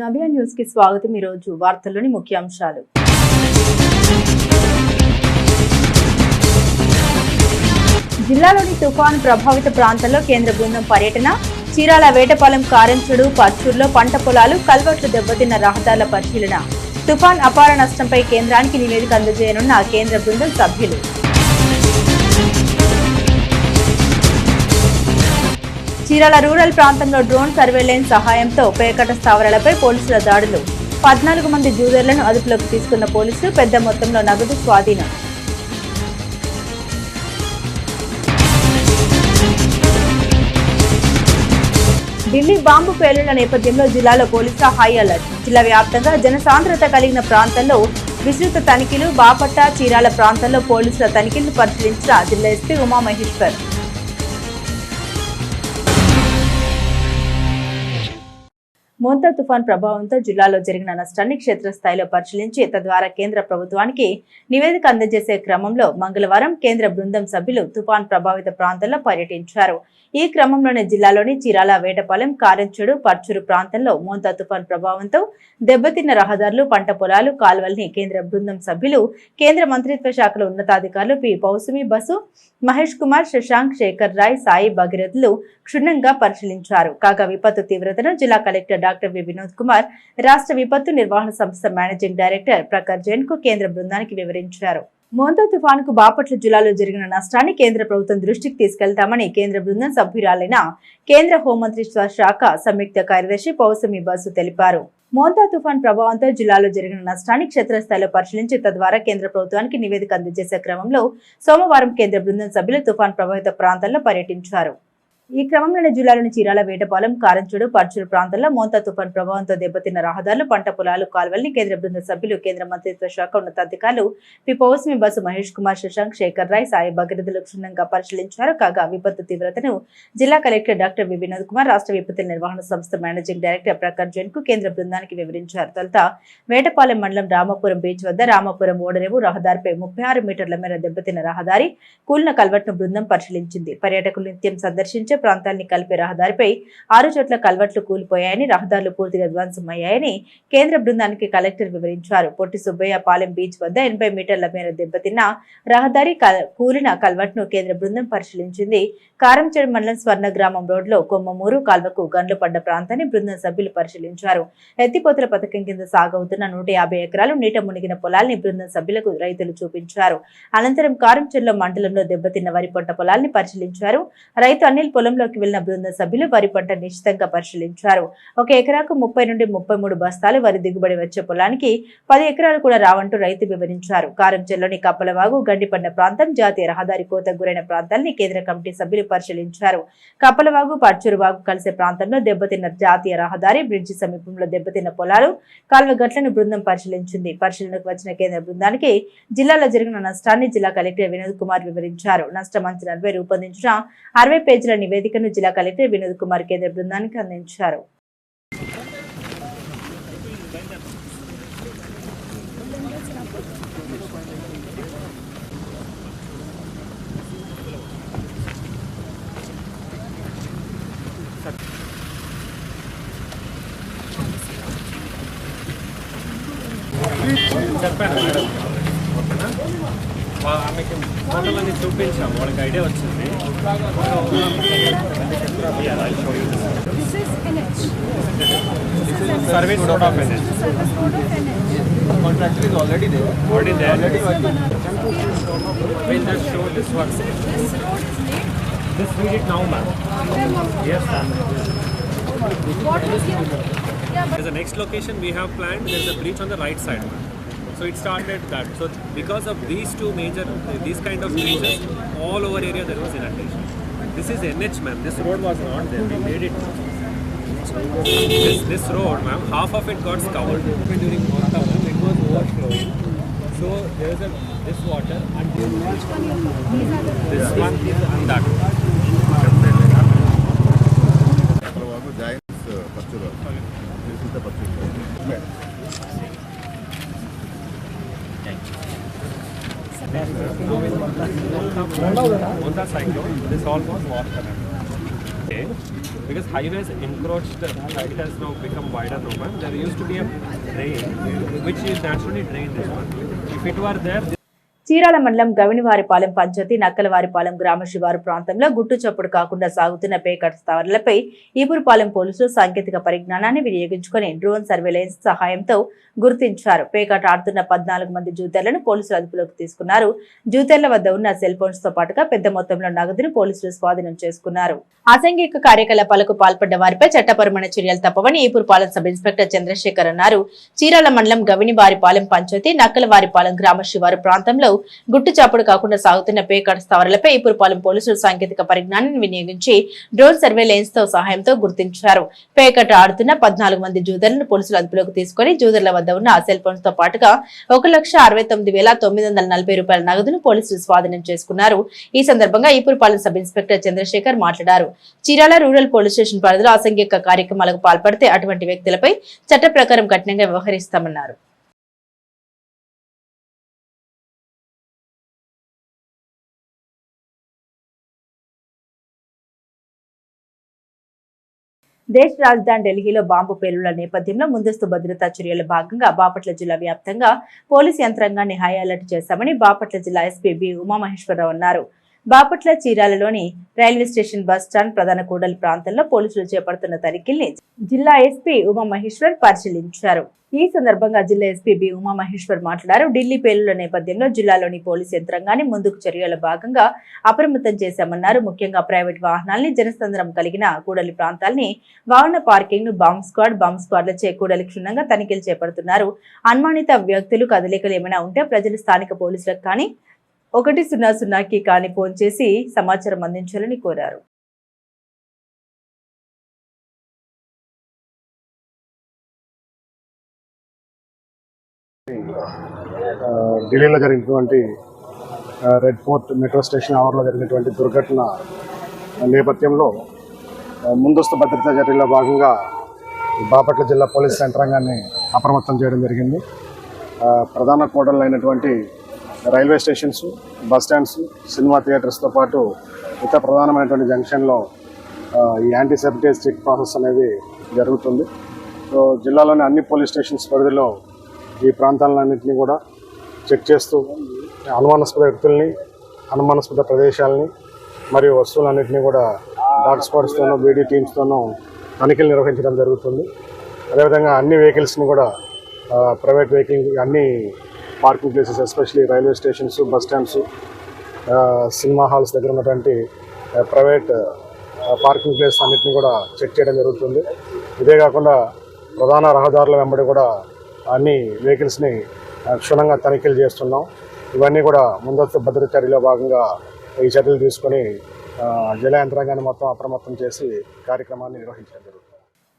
నవ్య న్యూస్కి స్వాగతం ఈ రోజు వార్తల్లోని ముఖ్యాంశాలు. జిల్లాలోని తుఫాను ప్రభావిత ప్రాంతాల్లో కేంద్ర బృందం పర్యటన చీరాల వేటపాలెం కారెంచుడు పచ్చూరులో పంట పొలాలు కల్వట్లు దెబ్బతిన్న రహదారుల పరిశీలన. తుఫాన్ అపార నష్టంపై కేంద్రానికి నివేదిక అందజేయనున్న కేంద్ర బృందం సభ్యులు. చీరాల రూరల్ ప్రాంతంలో డ్రోన్ సర్వేలెన్స్ సహాయంతో పేకట స్థావరాలపై పోలీసుల దాడులు. పద్నాలుగు మంది జూదర్లను అదుపులోకి తీసుకున్న పోలీసులు పెద్ద మొత్తంలో నగదు స్వాధీనం. ఢిల్లీ బాంబు పేలుళ్ళ నేపథ్యంలో జిల్లాలో పోలీసుల హై అలర్ట్. జిల్లా వ్యాప్తంగా జనసాంద్రత కలిగిన ప్రాంతంలో విస్తృత తనిఖీలు బాపట్ట చీరాల ప్రాంతాల్లో పోలీసుల తనిఖీలను పరిశీలించిన జిల్లా ఎస్పీ ఉమామహేశ్వర్. మోంతా తుఫాన్ ప్రభావంతో జిల్లాలో జరిగిన నష్టాన్ని క్షేత్రస్థాయిలో పరిశీలించి తద్వారా కేంద్ర ప్రభుత్వానికి నివేదిక అందజేసే క్రమంలో మంగళవారం కేంద్ర బృందం సభ్యులు తుఫాన్ ప్రభావిత ప్రాంతాల్లో పర్యటించారు. ఈ క్రమంలోనే జిల్లాలోని చీరాల వేటపాలెం కారంచుడు పర్చూరు ప్రాంతంలో మోంతా తుఫాన్ ప్రభావంతో దెబ్బతిన్న రహదారులు పంట పొలాలు కాల్వల్ని కేంద్ర బృందం సభ్యులు కేంద్ర మంత్రిత్వ శాఖల ఉన్నతాధికారులు పి. పౌసుమి బసు మహేష్ కుమార్ శశాంక్ శేఖర్ రాయ్ సాయి భగీరథులు క్షుణ్ణంగా పరిశీలించారు. కాగా విపత్తు తీవ్రతను జిల్లా collector doctor V. Vinod Kumar రాష్ట్ర విపత్తు నిర్వహణ సంస్థ మేనేజింగ్ డైరెక్టర్ ప్రకర్ జైన్కు కేంద్ర బృందానికి వివరించారు. మోంతా తుఫానుకు బాపట్ల జిల్లాలో జరిగిన నష్టాన్ని కేంద్ర ప్రభుత్వం దృష్టికి తీసుకెళ్తామని కేంద్ర బృందం సభ్యురాలైన కేంద్ర హోంమంత్రిత్వ శాఖ సంయుక్త కార్యదర్శి పౌసమి బసు తెలిపారు. మోంతా తుఫాన్ ప్రభావంతో జిల్లాలో జరిగిన నష్టాన్ని క్షేత్రస్థాయిలో పరిశీలించి తద్వారా కేంద్ర ప్రభుత్వానికి నివేదిక అందజేసే క్రమంలో సోమవారం కేంద్ర బృందం సభ్యులు తుఫాన్ ప్రభావిత ప్రాంతాల్లో పర్యటించారు. ఈ క్రమంలోనే జిల్లాలోని చీరాల వేటపాలెం కారంచుడు పర్చూరు ప్రాంతాల్లో మోంతా తుఫాన్ ప్రభావంతో దెబ్బతిన్న రహదారులు పంట పొలాలు కాల్వల్ని కేంద్ర బృంద సభ్యులు కేంద్ర మంత్రిత్వ శాఖ ఉన్నతాధికారులు పిపౌస్మి బస్సు మహేష్ కుమార్ శశాంక్ శేఖర్ రాయ్ సాయి భగీరథులు క్షుణ్ణంగా పరిశీలించారు కాగా విపత్తు తీవ్రతను జిల్లా collector doctor V. Vinod Kumar రాష్ట్ర విపత్తుల నిర్వహణ సంస్థ మేనేజింగ్ డైరెక్టర్ ప్రకాష్ జైన్కు కేంద్ర బృందానికి వివరించారు. తొలుత వేటపాలెం మండలం రామాపురం బీచ్ వద్ద రామాపురం ఓడరేవు రహదారిపై ముప్పై ఆరు మీటర్ల మేర దెబ్బతిన్న రహదారి కూలిన కల్వట్ను బృందం పరిశీలించింది. పర్యాటకులు నిత్యం సందర్శించే ప్రాంతాన్ని కలిపే రహదారిపై ఆరు చోట్ల కల్వట్లు కూలిపోయాయని రహదారులు పూర్తిగా ధ్వంసమయ్యాయని కేంద్ర బృందానికి కలెక్టర్ వివరించారు. పొట్టి సుబ్బయ్య పాలెం బీచ్ వద్ద ఎనభై మీటర్ల మేర దెబ్బతిన్న రహదారి కూలిన కల్వట్ను కేంద్ర బృందం పరిశీలించింది. కారంచేడు మండలం స్వర్ణ గ్రామం రోడ్లో కొమ్మమూరు కాల్వకు గండ్లు పడ్డ ప్రాంతాన్ని బృందం సభ్యులు పరిశీలించారు. ఎత్తిపోతల పథకం కింద సాగవుతున్న నూట యాభై ఎకరాలు నీట మునిగిన పొలాల్ని బృందం సభ్యులకు రైతులు చూపించారు. అనంతరం కారంచెర్ల మండలంలో దెబ్బతిన్న వరి పంట పొలాల్ని పరిశీలించారు. రైతు అనిల్ పొలంలోకి వెళ్ళిన బృందం సభ్యులు వరి పంట నిశ్చితంగా పరిశీలించారు. ఒక ఎకరాకు ముప్పై నుండి ముప్పై మూడు బస్తాలు వరి దిగుబడి వచ్చే పొలానికి పది ఎకరాలు కూడా రావంటూ రైతు వివరించారు. కారంచెల్లోని కప్పలవాగు గండిపండ ప్రాంతం జాతీయ రహదారి కోత గురైన ప్రాంతాన్ని కేంద్ర కమిటీ సభ్యులు పరిశీలించారు. కప్పలవాగు పర్చూరు వాగు కలిసే ప్రాంతంలో దెబ్బతిన్న జాతీయ రహదారి బ్రిడ్జి సమీపంలో దెబ్బతిన్న పొలాలు కాల్వగట్లను బృందం పరిశీలించింది. పరిశీలనకు వచ్చిన కేంద్ర బృందానికి జిల్లాలో జరిగిన నష్టాన్ని జిల్లా కలెక్టర్ వినోద్ కుమార్ వివరించారు. నష్టం అంచనాలపై రూపొందించిన అరవై పేజీల నివేదికను జిల్లా కలెక్టర్ వినోద్ కుమార్ కేంద్ర బృందానికి అందించారు. ఆమెకి ఫోటోలు అన్ని చూపించాము వాళ్ళకి ఐడియా వచ్చింది This is NH. Service road of NS contractor is already there. Already they Already working. Will just show this work This road is laid this read it now ma'am after month. Yes ma'am What was here? Yeah, but There's a next location we have planned. There's a breach on the right side, ma'am. So it started that. So because of these two major, these kind of breaches, all over area there was inundation. This is NH, ma'am. This road was not there. We made it. This, this road, ma'am, half of it got covered. During Monta, it was overflowing. So there is a this water until which one you These are the This one and that joins uh, Pachura. This is the Pachura. On the cyclone, this all was water. okay because highways encroached it has now become wider now there used to be a drain which is naturally drained this one. If it were there Chirala మండలం గవినివారిపాలెం పంచాయతీ నక్కలవారిపాలెం గ్రామ శివారు ప్రాంతంలో గుట్టు చప్పుడు కాకుండా సాగుతున్న పేకట్ స్థావరాలపై ఈపురపాలెం పోలీసులు సాంకేతిక పరిజ్ఞానాన్ని వినియోగించుకుని డ్రోన్ సర్వేలెన్స్ సహాయంతో గుర్తించారు. పేకాట ఆడుతున్న పద్నాలుగు మంది జూతర్లను పోలీసులు అదుపులోకి తీసుకున్నారు. జూతర్ల వద్ద ఉన్న సెల్ ఫోన్స్తో పాటుగా పెద్ద మొత్తంలో నగదును పోలీసులు స్వాధీనం చేసుకున్నారు. అసంఘిక కార్యకలాపాలకు పాల్పడ్డ వారిపై చట్టపరమైన చర్యలు తప్పవని ఈపురపాలెం సబ్ ఇన్స్పెక్టర్ చంద్రశేఖర్ అన్నారు. చీరాల మండలం గవినివారిపాలెం పంచాయతీ నక్కలవారిపాలెం గ్రామ శివారు ప్రాంతంలో గుట్టు చాపుడు కాకుండా సాగుతున్న పేకాట స్థావరాలపై ఈపురపాలెం పోలీసులు సాంకేతిక పరిజ్ఞానాన్ని వినియోగించి డ్రోన్ సర్వేలెన్స్తో సహాయంతో గుర్తించారు. పేకట ఆడుతున్న పద్నాలుగు మంది జూదర్లను పోలీసులు అదుపులోకి తీసుకుని జూదర్ల వద్ద ఉన్న సెల్ ఫోన్స్తో పాటుగా ఒక లక్ష అరవై తొమ్మిది వేల తొమ్మిది వందల నలభై రూపాయల నగదును పోలీసులు స్వాధీనం చేసుకున్నారు. ఈ సందర్భంగా ఈపురపాలెం సబ్ ఇన్స్పెక్టర్ చంద్రశేఖర్ మాట్లాడారు. చీరాల రూరల్ పోలీస్ స్టేషన్ పరిధిలో అసంఘిక కార్యక్రమాలకు పాల్పడితే అటువంటి వ్యక్తులపై చట్ట ప్రకారం కఠినంగా వ్యవహరిస్తామన్నారు. దేశ రాజధాని ఢిల్లీలో బాంబు పేలుళ్ళ నేపథ్యంలో ముందస్తు భద్రతా చర్యల భాగంగా బాపట్ల జిల్లా వ్యాప్తంగా పోలీసు యంత్రాంగాన్ని హై అలర్ట్ చేశామని బాపట్ల జిల్లా ఎస్పీ బి ఉమామహేశ్వరరావు అన్నారు. బాపట్ల చీరాలలోని రైల్వే స్టేషన్ బస్ స్టాండ్ ప్రధాన కూడలి ప్రాంతంలో పోలీసులు చేపడుతున్న తనిఖీల్ని జిల్లా ఎస్పీ ఉమామహేశ్వర్ పరిశీలించారు. ఈ సందర్భంగా జిల్లా ఎస్పీ బి ఉమామహేశ్వర్ మాట్లాడారు. ఢిల్లీ పేలుల నేపథ్యంలో జిల్లాలోని పోలీసు యంత్రాంగాన్ని ముందుకు చర్యల భాగంగా అప్రమత్తం చేశామన్నారు. ముఖ్యంగా ప్రైవేట్ వాహనాల్ని జనసంద్రం కలిగిన కూడలి ప్రాంతాల్ని వాహన పార్కింగ్ను బాంబ్ స్క్వాడ్ బాంబ్ స్క్వాడ్లచే కూడలి క్షుణ్ణంగా తనిఖీలు చేపడుతున్నారు. అనుమానిత వ్యక్తులు కదలికలు ఏమైనా ఉంటే ప్రజలు స్థానిక పోలీసులకు కానీ ఒకటి సున్నా సున్నాకి కానీ ఫోన్ చేసి సమాచారం అందించాలని కోరారు. ఢిల్లీలో జరిగినటువంటి రెడ్ ఫోర్ట్ మెట్రో స్టేషన్ ఆవర్లో జరిగినటువంటి దుర్ఘటన నేపథ్యంలో ముందస్తు భద్రతా చర్యల్లో భాగంగా బాపట్ల జిల్లా పోలీస్ యంత్రాంగాన్ని అప్రమత్తం చేయడం జరిగింది. ప్రధాన కోటలు అయినటువంటి railway stations bus stands cinema థియేటర్స్తో పాటు ఇతర ప్రధానమైనటువంటి జంక్షన్లో ఈ యాంటీసెప్టేజ్ చెక్ ప్రాసెస్ అనేది జరుగుతుంది. సో జిల్లాలోని అన్ని పోలీస్ స్టేషన్స్ పరిధిలో ఈ ప్రాంతాలన్నింటినీ కూడా చెక్ చేస్తూ అనుమానాస్పద వ్యక్తుల్ని అనుమానాస్పద ప్రదేశాలని మరియు వస్తువులన్నింటినీ కూడా డాగ్ స్క్వాడ్స్తోనూ బీడీ టీమ్స్తోనూ తనిఖీలు నిర్వహించడం జరుగుతుంది. అదేవిధంగా అన్ని వెహికల్స్ని కూడా ప్రైవేట్ వెహికల్ అన్ని parking places especially railway stations bus stands cinema halls దగ్గర ఉన్నటువంటి ప్రైవేట్ పార్కింగ్ ప్లేస్ అన్నిటిని కూడా చెక్ చేయడం జరుగుతుంది. ఇదే కాకుండా ప్రధాన రహదారుల వెంబడి కూడా అన్ని వెహికల్స్ని క్షుణ్ణంగా తనిఖీలు చేస్తున్నాం. ఇవన్నీ కూడా ముందస్తు భద్రత చర్యలో భాగంగా ఈ చర్యలు తీసుకొని ఆ, జిల్లా యంత్రాంగాన్ని మొత్తం అప్రమత్తం చేసి కార్యక్రమాన్ని నిర్వహించడం జరుగుతుంది.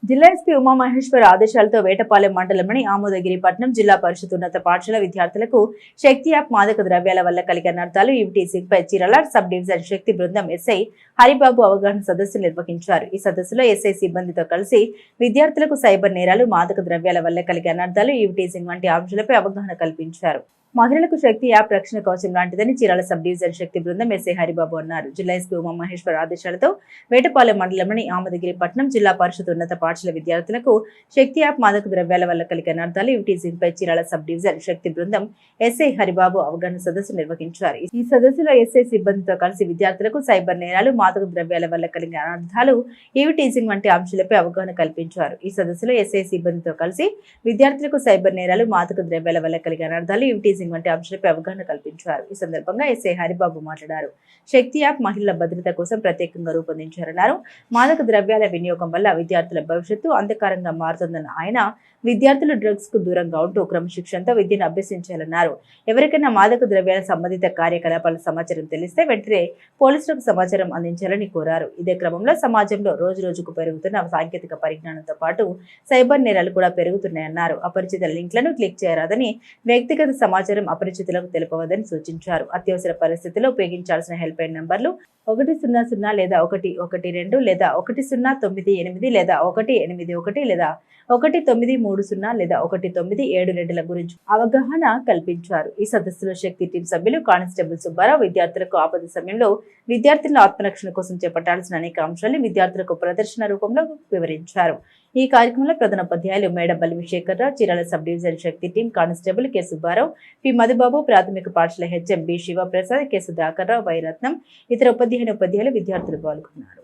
జిల్లా ఎస్పీ ఉమామహేశ్వర్ ఆదేశాలతో వేటపాలెం మండలంలోని ఆమోదగిరిపట్నం జిల్లా పరిషత్ ఉన్నత పాఠశాల విద్యార్థులకు శక్తి యాప్ మాదక ద్రవ్యాల వల్ల కలిగే నర్థాలు ఈవిటీసీపై పై సబ్ డివిజన్ శక్తి బృందం ఎస్ఐ హరిబాబు అవగాహన సదస్సు నిర్వహించారు. ఈ సదస్సులో ఎస్ఐ సిబ్బందితో కలిసి విద్యార్థులకు సైబర్ నేరాలు మాదక ద్రవ్యాల వల్ల కలిగే అనర్థాలు ఈవిటీసింగ్ వంటి అంశాలపై అవగాహన కల్పించారు. మహిళలకు శక్తి యాప్ రక్షణ కవచం లాంటిదని చీరాల సబ్ డివిజన్ శక్తి బృందం ఎస్ఐ హరిబాబు అన్నారు. జిల్లా ఎస్పీ ఉమామహేశ్వర్ ఆదేశాలతో వేటపాలెం మండలంలోని ఆమదగిరి పట్నం జిల్లా పరిషత్ ఉన్నత పాఠశాల విద్యార్థులకు శక్తి యాప్ మాదక ద్రవ్యాల వల్ల కలిగే అనర్థాలు యూటీసింగ్ పై చీరాల సబ్ డివిజన్ శక్తి బృందం ఎస్ఐ హరిబాబు అవగాహన సదస్సు నిర్వహించారు. ఈ సదస్సులో ఎస్ఐ సిబ్బందితో కలిసి విద్యార్థులకు సైబర్ నేరాలు మాదక ద్రవ్యాల వల్ల కలిగే అనర్థాలు ఈవిటీజింగ్ వంటి అంశాలపై అవగాహన కల్పించారు. ఈ సదస్సులో ఎస్ఐ సిబ్బందితో కలిసి విద్యార్థులకు సైబర్ నేరాలు మాదక ద్రవ్యాల వల్ల కలిగే అనర్థాలు ఈవిటీసింగ్ వంటి అంశాలపై అవగాహన కల్పించారు. ఈ సందర్భంగా ఎస్ఐ హరిబాబు మాట్లాడారు. శక్తి యాప్ మహిళల భద్రత కోసం ప్రత్యేకంగా రూపొందించారన్నారు. మాదక ద్రవ్యాల వినియోగం వల్ల విద్యార్థుల భవిష్యత్తు అంధకారంగా మారుతుందన్న ఆయన విద్యార్థులు డ్రగ్స్కు దూరంగా ఉంటూ క్రమశిక్షణతో విద్యను అభ్యసించాలన్నారు. ఎవరికైనా మాదక ద్రవ్యాల సంబంధిత కార్యకలాపాల సమాచారం తెలిస్తే వెంటనే పోలీసులకు సమాచారం అందించాలని కోరారు. ఇదే క్రమంలో సమాజంలో రోజు రోజుకు పెరుగుతున్న సాంకేతిక పరిజ్ఞానంతో పాటు సైబర్ నేరాలు కూడా పెరుగుతున్నాయన్నారు. అపరిచిత లింక్లను క్లిక్ చేయరాదని వ్యక్తిగత సమాచారం అపరిచితులకు తెలుపవద్దని సూచించారు. అత్యవసర పరిస్థితుల్లో ఉపయోగించాల్సిన హెల్ప్ లైన్ నంబర్లు ఒకటి సున్నా సున్నా లేదా ఒకటి ఒకటి రెండు లేదా ఒకటి సున్నా తొమ్మిది ఎనిమిది లేదా ఒకటి ఎనిమిది ఒకటి లేదా ఒకటి తొమ్మిది మూడు సున్నా లేదా ఒకటి తొమ్మిది ఏడు రెండుల గురించి అవగాహన కల్పించారు. ఈ సదస్సులో శక్తి టీం సభ్యులు కానిస్టేబుల్ సుబ్బారావు విద్యార్థులకు ఆపద సమయంలో విద్యార్థుల ఆత్మరక్షణ కోసం చేపట్టాల్సిన అనేక అంశాలను విద్యార్థులకు ప్రదర్శన రూపంలో వివరించారు. ఈ కార్యక్రమంలో ప్రధాన ఉపాధ్యాయులు మేడపల్లి విశేఖర్రావు చీరాల సబ్ డివిజన్ శక్తి team constable K Subbarao P Madhubabu ప్రాథమిక పాఠశాల HM B Sivaprasad K Sudhakar Rao వైరత్నం ఇతర ఉపాధ్యాయుని ఉపాధ్యాయులు విద్యార్థులు పాల్గొన్నారు.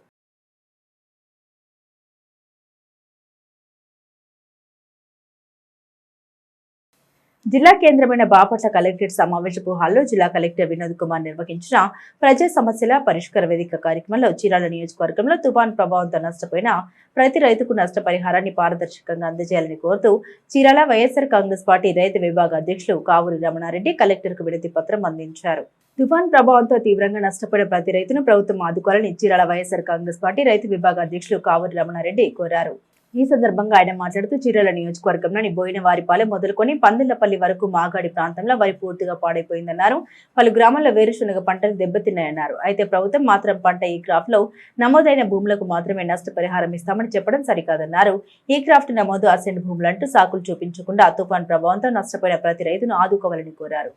జిల్లా కేంద్రమైన బాపట్ల కలెక్టరేట్ సమావేశపు హాల్లో జిల్లా కలెక్టర్ వినోద్ కుమార్ నిర్వహించిన ప్రజా సమస్యల పరిష్కార వేదిక కార్యక్రమంలో చీరాల నియోజకవర్గంలో తుఫాన్ ప్రభావంతో నష్టపోయిన ప్రతి రైతుకు నష్టపరిహారాన్ని పారదర్శకంగా అందజేయాలని కోరుతూ చీరాల వైఎస్ఆర్ కాంగ్రెస్ పార్టీ రైతు విభాగ అధ్యక్షులు కావూరి రమణారెడ్డి కలెక్టర్కు వినతి పత్రం అందించారు. తుఫాన్ ప్రభావంతో తీవ్రంగా నష్టపోయిన ప్రతి రైతును ప్రభుత్వం ఆదుకోవాలని చీరాల వైఎస్ఆర్ కాంగ్రెస్ పార్టీ రైతు విభాగ అధ్యక్షులు కావూరి రమణారెడ్డి కోరారు. ఈ సందర్భంగా ఆయన మాట్లాడుతూ చీరాల నియోజకవర్గంలోని బోయినవారిపాలెం మొదలుకొని పందిళ్ళపల్లి వరకు మాగాడి ప్రాంతంలో వరి పూర్తిగా పాడైపోయిందన్నారు. పలు గ్రామాల్లో వేరుశనగ పంటలు దెబ్బతిన్నాయన్నారు. అయితే ప్రభుత్వం మాత్రం పంట ఈ క్రాఫ్ట్లో నమోదైన భూములకు మాత్రమే నష్టపరిహారం ఇస్తామని చెప్పడం సరికాదన్నారు. ఈ క్రాఫ్ట్ నమోదు అసెంట్ భూములంటూ సాకులు చూపించకుండా తుఫాన్ ప్రభావంతో నష్టపోయిన ప్రతి రైతును ఆదుకోవాలని కోరారు.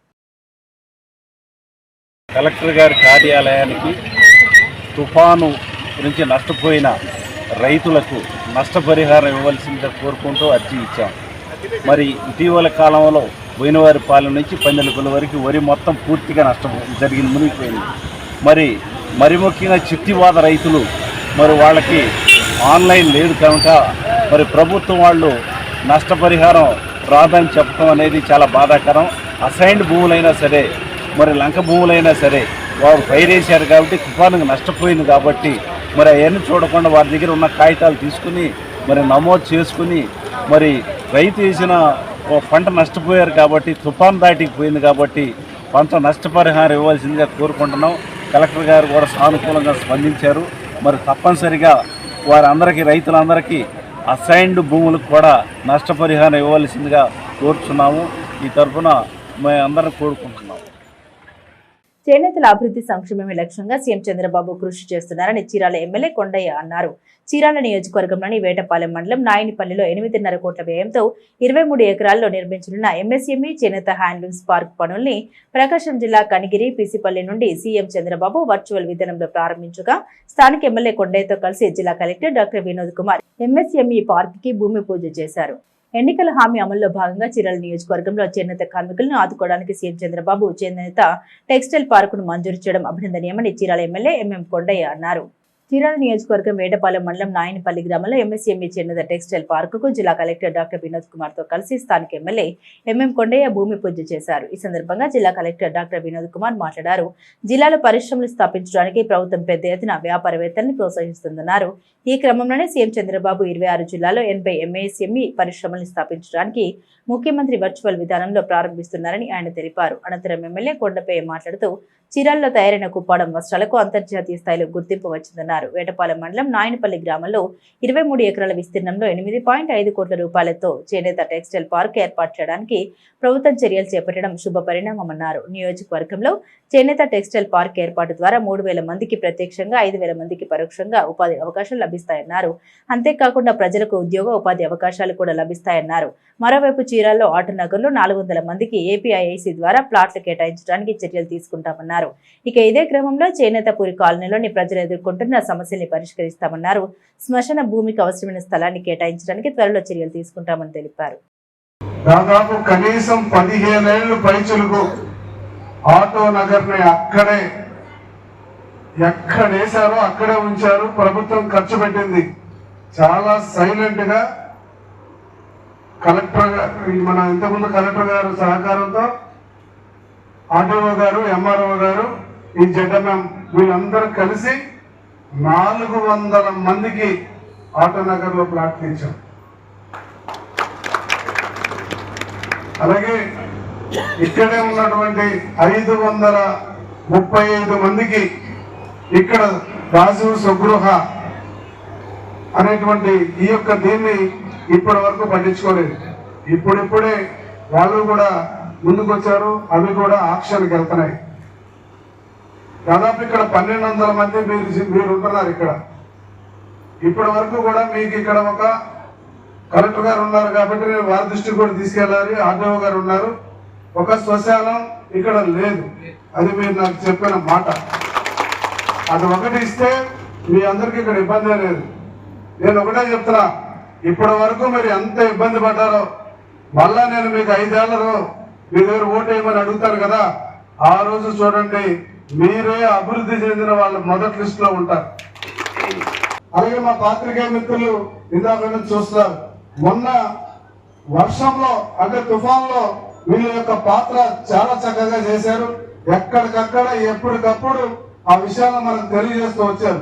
కలెక్టర్ గారి కార్యాలయానికి తుఫాను నుంచి నష్టపోయిన రైతులకు నష్టపరిహారం ఇవ్వాల్సిందిగా కోరుకుంటూ అర్జీ ఇచ్చాం. మరి ఇటీవల కాలంలో బోయినవారిపాలెం నుంచి పందెలపల్లి వరకు వరి మొత్తం పూర్తిగా నష్టం జరిగింది మునిగిపోయింది. మరి మరి ముఖ్యంగా చిట్టివాద రైతులు మరి వాళ్ళకి ఆన్లైన్ లేదు కనుక మరి ప్రభుత్వం వాళ్ళు నష్టపరిహారం రాదని చెప్పడం అనేది చాలా బాధాకరం. అసైన్డ్ భూములైనా సరే మరి లంక భూములైనా సరే వారు పైరేశారు కాబట్టి తుఫానుకు నష్టపోయింది కాబట్టి మరి అవన్నీ చూడకుండా వారి దగ్గర ఉన్న కాగితాలు తీసుకుని మరి నమోదు చేసుకుని మరి రైతు వేసిన పంట నష్టపోయారు కాబట్టి తుఫాన్ దాటికి పోయింది కాబట్టి పంట నష్టపరిహారం ఇవ్వాల్సిందిగా కోరుకుంటున్నాం. కలెక్టర్ గారు కూడా సానుకూలంగా స్పందించారు. మరి తప్పనిసరిగా వారందరికీ రైతులందరికీ అసైన్డ్ భూములకు కూడా నష్టపరిహారం ఇవ్వాల్సిందిగా కోరుచున్నాము. ఈ తరఫున మేము అందరం కోరుకుంటున్నాం. చేనేతల అభివృద్ధి సంక్షేమమే లక్ష్యంగా సీఎం చంద్రబాబు కృషి చేస్తున్నారని చీరాల ఎమ్మెల్యే కొండయ్య అన్నారు. చీరాల నియోజకవర్గంలోని వేటపాలెం మండలం నాయనిపల్లిలో ఎనిమిదిన్నర కోట్ల వ్యయంతో ఇరవై మూడు ఎకరాల్లో నిర్మించనున్న ఎంఎస్ఎంఈ చేనేత హ్యాండ్లూమ్స్ పార్క్ పనుల్ని ప్రకాశం జిల్లా కనిగిరి పిసిపల్లి నుండి సీఎం చంద్రబాబు వర్చువల్ విధానంలో ప్రారంభించగా స్థానిక ఎమ్మెల్యే కొండయ్యతో కలిసి జిల్లా collector doctor Vinod Kumar MSME పార్క్కి భూమి పూజ చేశారు. ఎన్నికల హామీ అమల్లో భాగంగా చీరల నియోజకవర్గంలో చేనేత కార్మికులను ఆదుకోవడానికి సీఎం చంద్రబాబు చేనేత టెక్స్టైల్ పార్కును మంజూరు చేయడం అభినందనీయమని చీరాల ఎమ్మెల్యే ఎంఎం కొండయ్య అన్నారు. చీరాల నియోజకవర్గం మేడపాలెం మండలం నాయనపల్లి గ్రామంలో ఎంఎస్ఎంఈ చెందిన టెక్స్టైల్ పార్కుకు జిల్లా కలెక్టర్ డాక్టర్ వినోద్ కుమార్తో కలిసి స్థానిక ఎమ్మెల్యే ఎంఎం కొండయ్య భూమి పూజ చేశారు. ఈ సందర్భంగా జిల్లా కలెక్టర్ డాక్టర్ వినోద్ కుమార్ మాట్లాడారు. జిల్లాలో పరిశ్రమలు స్థాపించడానికి ప్రభుత్వం పెద్ద ఎత్తున వ్యాపారవేత్తలను ప్రోత్సహిస్తుందన్నారు. ఈ క్రమంలోనే సీఎం చంద్రబాబు ఇరవై ఆరు జిల్లాలో ఎనభై ఎంఏఎస్ఎంఈ పరిశ్రమలను స్థాపించడానికి ముఖ్యమంత్రి వర్చువల్ విధానంలో ప్రారంభిస్తున్నారని ఆయన తెలిపారు. అనంతరం ఎమ్మెల్యే కొండపై మాట్లాడుతూ చీరాల్లో తయారైన కుప్పాడం వస్త్రాలకు అంతర్జాతీయ స్థాయిలో గుర్తింపు వచ్చిందన్నారు. వేటపాలెం మండలం నాయనపల్లి గ్రామంలో ఇరవై మూడు ఎకరాల విస్తీర్ణంలో ఎనిమిది పాయింట్ ఐదు కోట్ల రూపాయలతో చేనేత టెక్స్టైల్ పార్క్ ఏర్పాటు చేయడానికి ప్రభుత్వం చర్యలు చేపట్టడం శుభ పరిణామమన్నారు. నియోజకవర్గంలో చేనేత టెక్స్టైల్ పార్క్ ఏర్పాటు ద్వారా మూడు వేల మందికి ప్రత్యక్షంగా ఐదు వేల మందికి పరోక్షంగా ఉపాధి అవకాశాలు లభిస్తాయన్నారు. అంతేకాకుండా ప్రజలకు ఉద్యోగ ఉపాధి అవకాశాలు కూడా లభిస్తాయన్నారు. మరోవైపు చీరాల్లో ఆటోనగర్లో నాలుగు వందల మందికి ఏపీఐఐసి ద్వారా ప్లాట్లు కేటాయించడానికి చర్యలు తీసుకుంటామన్నారు. ఇక ఇదే క్రమంలో చేనేతపూరి కాలనీలోని ప్రజలు ఎదుర్కొంటున్న సమస్యల్ని పరిష్కరిస్తామన్నారు. శ్మశాన భూమికి అవసరమైన స్థలాన్ని కేటాయించడానికి త్వరలో చర్యలు తీసుకుంటామని తెలిపారు. దాదాపు కనీసం పదిహేనేళ్ళు పైచులకు ఆటో నగర్ని అక్కడే ఎక్కడేశారో అక్కడే ఉంచారు. ప్రభుత్వం ఖర్చు పెట్టింది. చాలా సైలెంట్గా కలెక్టర్ మన ఇంతకుముందు కలెక్టర్ గారు సహకారంతో ఆర్డీఓ గారు ఎంఆర్ఓ గారు ఈ జడ్ఎంఎం వీళ్ళందరూ కలిసి నాలుగు వందల మందికి ఆటో లో ప్లాట్లు ఇచ్చాం అలాగే ఇక్కడే ఉన్నటువంటి ఐదు వందల ముప్పై ఐదు మందికి ఇక్కడ రాజు స్వగృహ అనేటువంటి ఈ యొక్క దీన్ని ఇప్పటి వరకు పట్టించుకోలేదు. ఇప్పుడిప్పుడే వాళ్ళు కూడా ముందుకొచ్చారు అవి కూడా ఆక్షన్కి వెళ్తున్నాయి. దాదాపు ఇక్కడ పన్నెండు వందల మంది మీరు మీరు ఉంటున్నారు ఇక్కడ. ఇప్పటి వరకు కూడా మీకు ఇక్కడ ఒక కలెక్టర్ గారు ఉన్నారు కాబట్టి నేను వారి దృష్టికి కూడా తీసుకెళ్ళాలి. ఆర్డీఓ గారు ఉన్నారు. ఒక శ్మశానం ఇక్కడ లేదు. అది మీరు నాకు చెప్పిన మాట. అది ఒకటి ఇస్తే మీ అందరికీ ఇక్కడ ఇబ్బంది లేదు. నేను ఒకటే చెప్తున్నా. ఇప్పటి వరకు మీరు ఎంత ఇబ్బంది పడ్డారో మళ్ళా నేను మీకు ఐదేళ్ళలో మీ దగ్గర ఓటేయమని అడుగుతారు అడుగుతాను కదా ఆ రోజు చూడండి మీరే అభివృద్ధి చెందిన వాళ్ళ మొదటి లిస్ట్లో ఉంటారు. అలాగే మా పాత్రికేయ మిత్రులు ఇందాక చూస్తారు మొన్న వర్షంలో అంటే తుఫాన్లో వీళ్ళ యొక్క పాత్ర చాలా చక్కగా చేశారు. ఎక్కడికక్కడ ఎప్పటికప్పుడు ఆ విషయాలను మనకు తెలియజేస్తూ వచ్చారు.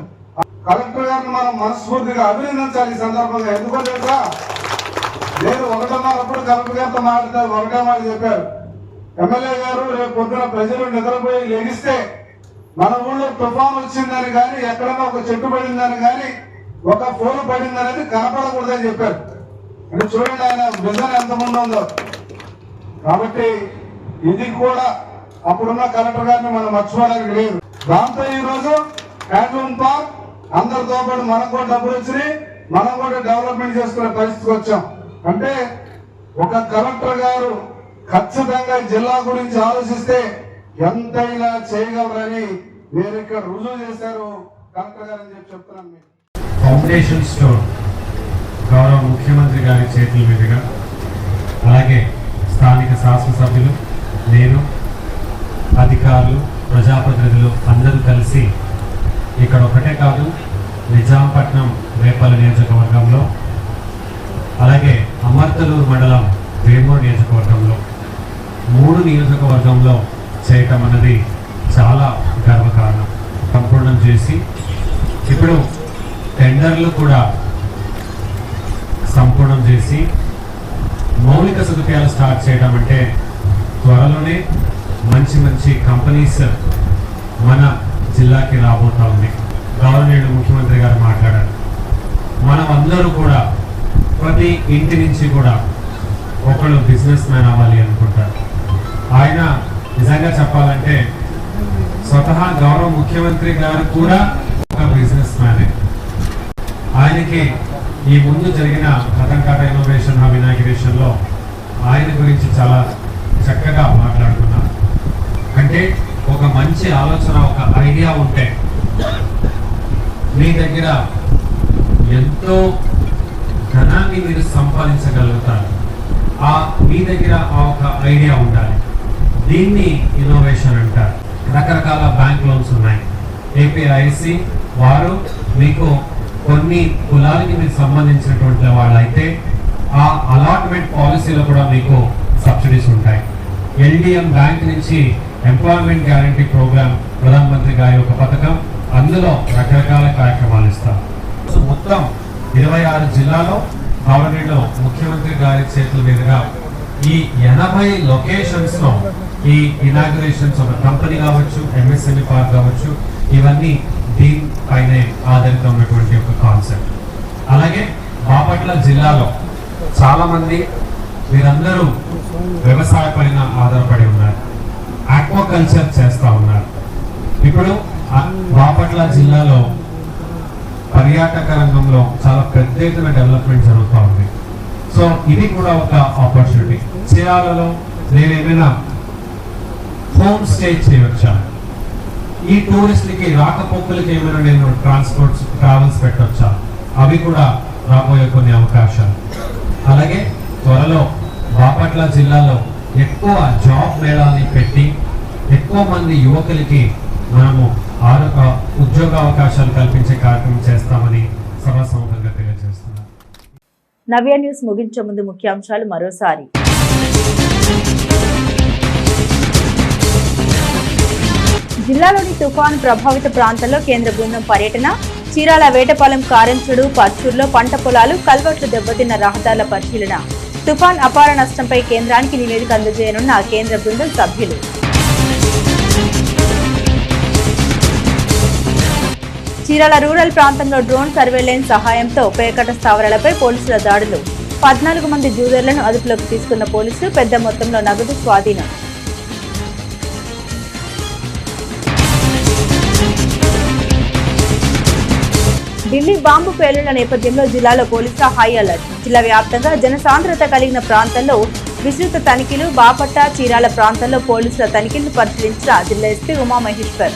కలెక్టర్ గారిని మనం మనస్ఫూర్తిగా అభినందించాలి ఈ సందర్భంగా. ఎందుకో తెలుసా? నేను ఒకటన్నప్పుడు కలెక్టర్ గారితో మాట్లాడితే ఒకటే మాట చెప్పారు. ఎమ్మెల్యే గారు రేపు పొద్దున ప్రజలు నిద్రపోయి లెగిస్తే మన ఊళ్ళో తుఫాన్ వచ్చిందని కానీ ఎక్కడన్నా ఒక చెట్టు పడిందని కానీ ఒక ఫోన్ పడిందనేది కనపడకూడదని చెప్పారు. అంటే చూడండి ఆయన విజన్ ఎంత ఉందో కాబట్టి ఇది కూడా అప్పుడున్న కలెక్టర్ గారిని మనం మర్చిపోవడానికి లేదు. దాంతో ఈ రోజు హ్యాండ్లూమ్ పార్క్ అందరితో పాటు మనం కూడా డబ్బులు వచ్చినాయి. మనం కూడా డెవలప్మెంట్ చేసుకునే పరిస్థితికి వచ్చాం. అంటే ఒక కలెక్టర్ గారు ఖచ్చితంగా జిల్లా గురించి ఆలోచిస్తే ఎంతైనా చేయగలరని మీరు ఇక్కడ రుజువు చేశారు. కలెక్టర్ గారు అని చెప్పి చెప్తున్నాను మీకు. ఫౌండేషన్ స్టోర్ గౌరవ ముఖ్యమంత్రి గారి చేతుల మీదుగా అలాగే స్థానిక శాసనసభ్యులు నేను అధికారులు ప్రజాప్రతినిధులు అందరూ కలిసి ఇక్కడ ఒకటే కాదు నిజాంపట్నం రేపల్లి నియోజకవర్గంలో అలాగే అమర్తలూరు మండలం వేమూరు నియోజకవర్గంలో. మూడు నియోజకవర్గంలో చేయటం అన్నది చాలా గర్వకారణం. సంపూర్ణం చేసి ఇప్పుడు టెండర్లు కూడా సంపూర్ణం చేసి మౌలిక సదుపాయాలు స్టార్ట్ చేయడం అంటే త్వరలోనే మంచి మంచి కంపెనీస్ మన జిల్లాకి రాబోతా ఉన్నాయి గవర్నర్ ముఖ్యమంత్రి గారు మాట్లాడారు. మనం అందరూ కూడా ప్రతి ఇంటి నుంచి కూడా ఒకళ్ళు బిజినెస్ మ్యాన్ అవ్వాలి అనుకుంటారు. ఆయన నిజంగా చెప్పాలంటే స్వతహా గౌరవ ముఖ్యమంత్రి గారు కూడా ఒక బిజినెస్ మ్యానే. ఆయనకి ఈ ముందు జరిగిన రతన్కాట ఇన్నోవేషన్ హబ్ ఇనాగ్రేషన్లో ఆయన గురించి చాలా చక్కగా మాట్లాడుకున్నారు అంటే ఒక మంచి ఆలోచన ఒక ఐడియా ఉంటే మీ దగ్గర ఎంతో ధనాన్ని మీరు సంపాదించగలుగుతారు. ఆ మీ దగ్గర ఆ ఒక ఐడియా ఉండాలి. దీన్ని ఇన్నోవేషన్ అంటారు. రకరకాల బ్యాంక్ లోన్స్ ఉన్నాయి. ఏపీఐసి వారు మీకు కొన్ని కులాలకి మీకు సంబంధించినటువంటి వాళ్ళైతే ఆ అలాట్మెంట్ పాలసీలో కూడా మీకు సబ్సిడీస్ ఉంటాయి. ఎల్డిఎం బ్యాంక్ నుంచి ఎంప్లాయ్మెంట్ గ్యారంటీ ప్రోగ్రామ్ ప్రధానమంత్రి గారి ఒక పథకం అందులో రకరకాల కార్యక్రమాలు ఇస్తారు సో మొత్తం ఇరవై ఆరు జిల్లాలో గవర్నమెంట్ ముఖ్యమంత్రి గారి చేతుల మీదుగా ఈ ఎనభై లొకేషన్స్లో ఈ ఇనాగ్రేషన్స్ ఒక కంపెనీ కావచ్చు ఎంఎస్ఎంఈ పార్క్ కావచ్చు ఇవన్నీ దీనిపైనే ఆధారితమైనటువంటి ఒక కాన్సెప్ట్. అలాగే బాపట్ల జిల్లాలో చాలామంది వీరందరూ వ్యవసాయ పైన ఆధారపడి ఉన్నారు. ఆక్వాకల్చర్ చేస్తూ ఉన్నారు. ఇప్పుడు బాపట్ల జిల్లాలో పర్యాటక రంగంలో చాలా పెద్ద ఎత్తున డెవలప్మెంట్ జరుగుతూ ఉంది. సో ఇది కూడా ఒక ఆపర్చునిటీ చీరాలలో నేను ఏమైనా హోమ్ స్టే చేయవచ్చా ఈ టూరిస్ట్లకి రాకపోకలకి ఏమైనా నేను ట్రాన్స్పోర్ట్స్ ట్రావెల్స్ పెట్టవచ్చా అవి కూడా రాబోయే కొన్ని అవకాశాలు. అలాగే త్వరలో బాపట్ల జిల్లాలో ఎక్కువ జాబ్ మేళాన్ని పెట్టి ఎక్కువ మంది యువకులకి మనము ఉద్యోగ అవకాశాలు కల్పించే కార్యక్రమం చేస్తామని సభాసముఖంగా నవ్య న్యూస్ ముగించే ముందు ముఖ్యాంశాలు మరోసారి. జిల్లాలోని తుఫాను ప్రభావిత ప్రాంతాల్లో కేంద్ర బృందం పర్యటన చీరాల వేటపాలెం కారెంచుడు పర్చూర్లో పంట పొలాలు కల్వర్ట్లు దెబ్బతిన్న రహదారుల పరిశీలన. తుఫాన్ అపార నష్టంపై కేంద్రానికి నివేదిక అందజేయనున్న కేంద్ర బృందం సభ్యులు. చీరాల రూరల్ ప్రాంతంలో డ్రోన్ సర్వేలెన్స్ సహాయంతో పేకట స్థావరాలపై పోలీసుల దాడులు. పద్నాలుగు మంది జూదర్లను అదుపులోకి తీసుకున్న పోలీసులు పెద్ద మొత్తంలో నగదు స్వాధీనం. ఢిల్లీ బాంబు పేలుళ్ళ నేపథ్యంలో జిల్లాలో పోలీసుల హై అలర్ట్. జిల్లా వ్యాప్తంగా జనసాంద్రత కలిగిన ప్రాంతంలో విస్తృత తనిఖీలు బాపట్ట చీరాల ప్రాంతాల్లో పోలీసుల తనిఖీలను పరిశీలించిన జిల్లా ఎస్పీ ఉమామహేశ్వర్.